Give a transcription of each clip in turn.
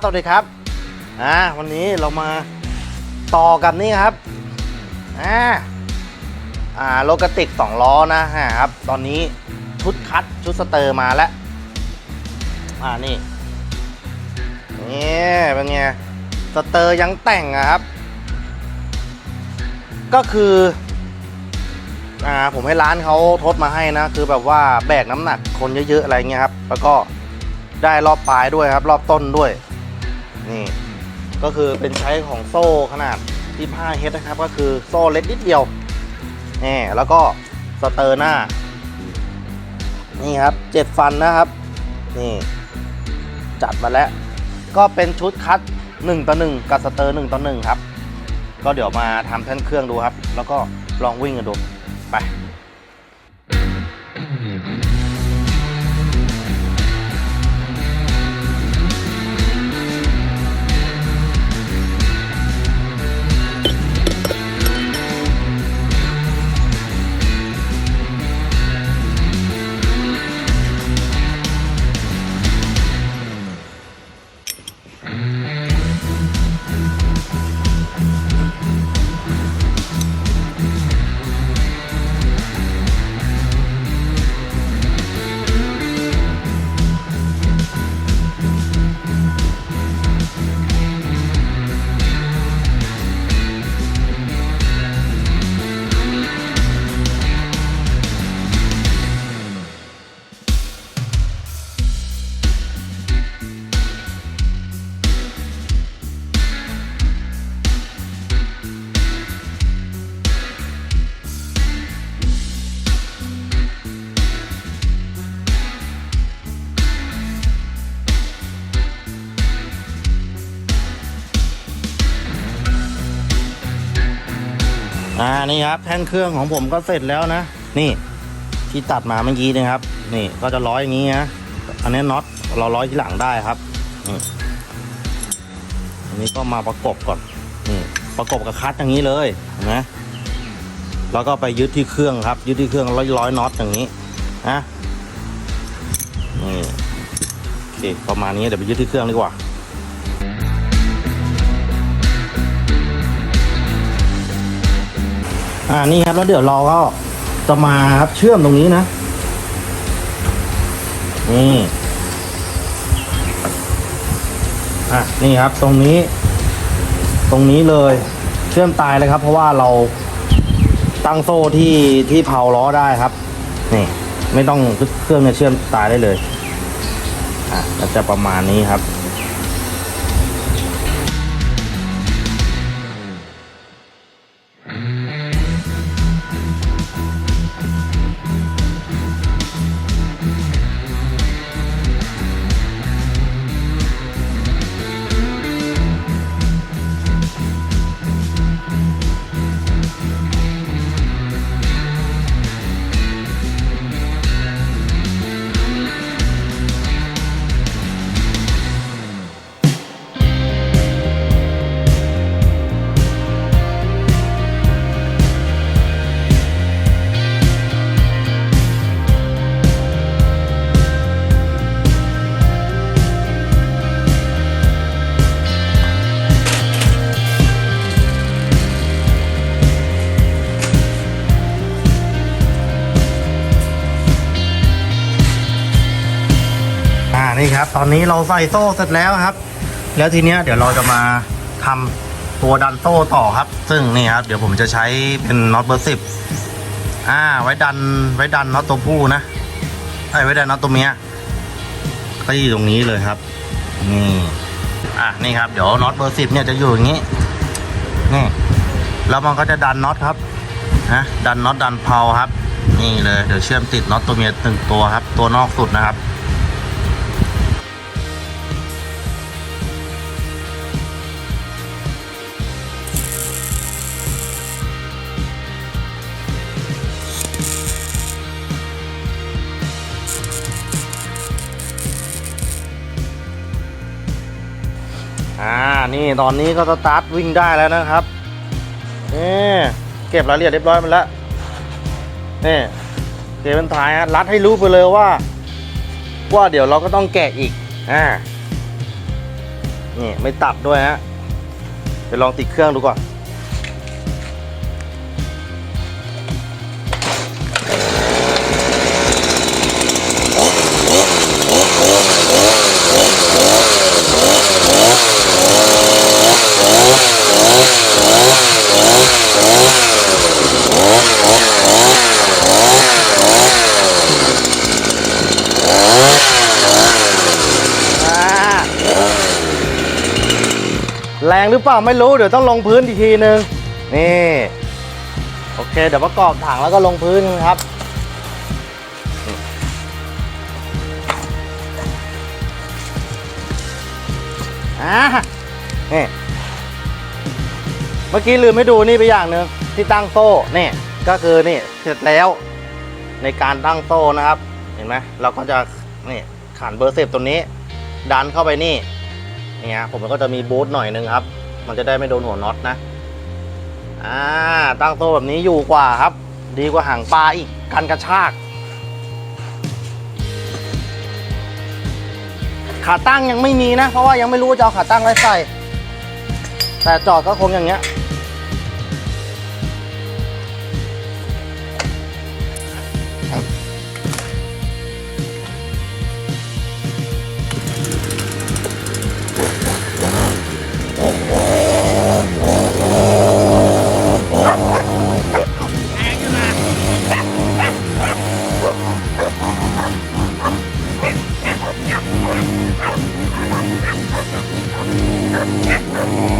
ับสวัสดีครับอ่าวันนี้เรามาต่อกับนี่ครับอ่าอ่าโลกติกสองล้อนะฮะครับตอนนี้ชุดคัดชุดสเตอร์มาแล้วอ่านี่นี่เป็นไงสเตอร์ยังแต่งอะครับ ก็คืออ่าผมให้ร้านเขาทดมาให้นะ คือแบบว่าแบกน้ำหนักคนเยอะๆอะไรเงี้ยครับ แล้วก็ได้รอบปลายด้วยครับ รอบต้นด้วย นี่ ก็คือเป็นใช้ของโซ่ขนาด 25เฮดนะครับ ก็คือโซ่เล็กนิดเดียวนี่แล้วก็สเตอร์หน้า นี่ครับเจ็ดฟันนะครับ นี่ จัดมาแล้ว ก็เป็นชุดคัด 1 ต่อ 1 กับสเตอร์ 1 ต่อ 1 ครับ ก็เดี๋ยวมาทำแท่นเครื่องดูครับ แล้วก็ลองวิ่งกันดู ไป อ่านี่ครับแท่นเครื่องของผมก็เสร็จแล้วนะ นี่ที่ตัดมาเมื่อกี้นะครับ นี่ก็จะร้อยอย่างนี้นะอันนี้น็อตเราร้อยที่หลังได้ครับอันนี้ก็มาประกบก่อนนี่ประกบกับคัสอย่างนี้เลยเห็นไหมแล้วก็ไปยึดที่เครื่องครับ ยึดที่เครื่องร้อยร้อยน็อตอย่างนี้นะนี่โอเคประมาณนี้เดี๋ยวไปยึดที่เครื่องดีกว่า อ่านี่ครับแล้วเดี๋ยวเราก็จะมาครับเชื่อมตรงนี้นะนี่อะนี่ครับตรงนี้ ตรงนี้เลยเชื่อมตายเลยครับ เพราะว่าเราตั้งโซ่ที่ที่เผาล้อได้ครับ นี่ ไม่ต้องเครื่องเนี่ยเชื่อมตายได้เลยอะจะประมาณนี้ครับ นี่ครับ ตอนนี้เราใส่โซ่เสร็จแล้วครับ แล้วทีเนี้ยเดี๋ยวเราจะมาทำตัวดันโซ่ต่อครับ ซึ่งนี่ครับ เดี๋ยวผมจะใช้เป็นน็อตเบอร์สิบอ่า ไว้ดันไว้ดันน็อตตัวผู้นะไอ้ไว้ดันน็อตตัวเมียก็อยู่ตรงนี้เลยครับนี่อะนี่ครับเดี๋ยวน็อตเบอร์สิบเนี่ยจะอยู่อย่างนี้นี่แล้วมันก็จะดันน็อตครับนะดันน็อตดันเพลาครับ นี่เลยเดี๋ยวเชื่อมติดน็อตตัวเมียหนึ่งตัวครับ ตัวนอกสุดนะครับ อ่า นี่ตอนนี้ก็สตาร์ทวิ่งได้แล้วนะครับนี่เก็บรายละเอียดเรียบร้อยมันแล้วนี่เก็บเป็นท้ายฮะรัดให้รู้ไปเลยว่า ว่าเดี๋ยวเราก็ต้องแกะอีกอ่านี่ไม่ตัดด้วยฮะไปลองติดเครื่องดูก่อน รงหรือเปล่าไม่รู้เดี๋ยวต้องลงพื้นอีกทีนึงนี่โอเค เดี๋ยวประกอบถังแล้วก็ลงพื้นครับอ่านี่เมื่อกี้ลืมไม่ดูนี่ไปอย่างหนึ่งที่ตั้งโซ่นี่ก็คือนี่เสร็จแล้วในการตั้งโซ่นะครับ เห็นไหมเราก็จะนี่ขันเบอร์เซฟตัวนี้ ดันเข้าไปนี่ เนี่ยผมก็จะมีบูทหน่อยนึงครับ มันจะได้ไม่โดนหัวน็อตนะอ่าตั้งโซ่แบบนี้อยู่กว่าครับ ดีกว่าหางปลาอีกกันกระชากขาตั้งยังไม่มีนะ เพราะว่ายังไม่รู้ว่าจะเอาขาตั้งไว้ใส่ แต่จอดก็คงอย่างเงี้ย nom nom nom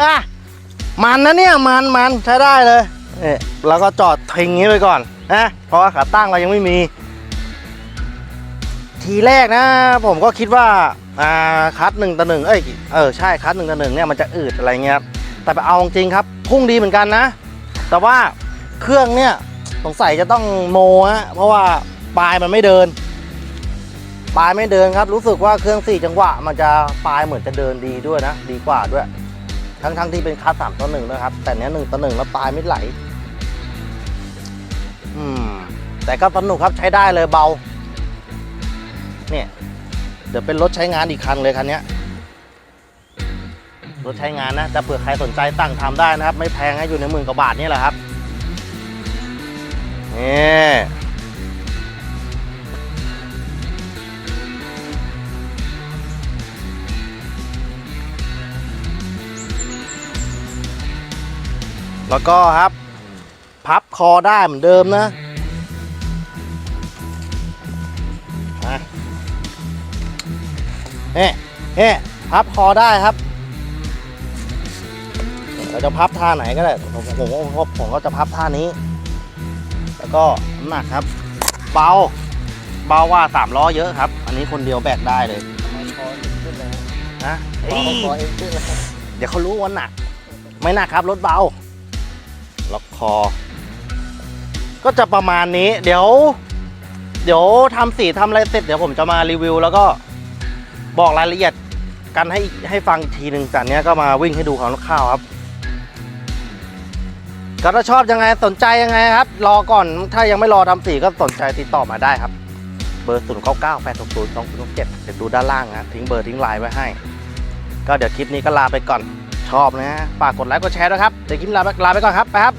อะมันนะเนี่ยมันมันใช้ได้เลยเนี่ยแล้วก็จอดทิ้งนี้ไปก่อนนะเพราะว่าขาตั้งเรายังไม่มี ทีแรกนะ ผมก็คิดว่าอ่าคัดหนึ่งต่อหนึ่งเอ้ยเออใช่คัดหนึ่งต่อหนึ่งเนี่ยมันจะอืดอะไรเงี้ยครับแต่ไปเอาจริงครับพุ่งดีเหมือนกันนะ แต่ว่าเครื่องเนี่ยสงสัยจะต้องโมฮะเพราะว่าปลายมันไม่เดิน ปลายไม่เดินครับ รู้สึกว่าเครื่องสี่จังหวะ มันจะปลายเหมือนจะเดินดีด้วยนะ ดีกว่าด้วย ทั้งทั้งที่เป็นคัสสามต่อหนึ่งนะครับ แต่เนี้ยหนึ่งต่อหนึ่งแล้วปลายไม่ไหล อืม แต่ก็สนุกครับใช้ได้เลยเบา เนี่ย เดี๋ยวเป็นรถใช้งานอีกคันเลยคันนี้รถใช้งานนะแต่เผื่อใครสนใจตั้งทำได้นะครับ ไม่แพงให้อยู่ในหมื่นกว่าบาทนี่แหละครับนี่ แล้วก็ครับ พับคอได้เหมือนเดิมนะเอ๊เอ๊พับคอได้ครับเราจะพับท่าไหนก็ได้ผมผมผมผมก็จะพับท่านี้ แล้วก็น้ำหนักครับ เบาเบาว่าสามล้อเยอะครับ อันนี้คนเดียวแบกได้เลยนะเดี๋ยวเขารู้ว่าหนัก ไม่หนักครับรถเบา ล็อกคอ ก็จะประมาณนี้ เดี๋ยว เดี๋ยวทำสีทำอะไรเสร็จเดี๋ยวผมจะมารีวิว แล้วก็บอกรายละเอียดกันให้ให้ฟังอีกทีหนึ่งจากนี้ก็มาวิ่งให้ดูของคร่าวครับก็ถ้าชอบยังไงสนใจยังไงครับ รอก่อนถ้ายังไม่รอทำสีก็สนใจติดต่อมาได้ครับ เบอร์ 0 9 9 8 6 0 2 0 6 7เดี๋ยวดูด้านล่างนะทิ้งเบอร์ทิ้งไลน์ไว้ให้ ก็เดี๋ยวคลิปนี้ก็ลาไปก่อน ชอบนะฮะฝากกดไลค์กดแชร์ด้วยครับเดี๋ยวคลิปลาไปลาไปก่อนครับไปครับ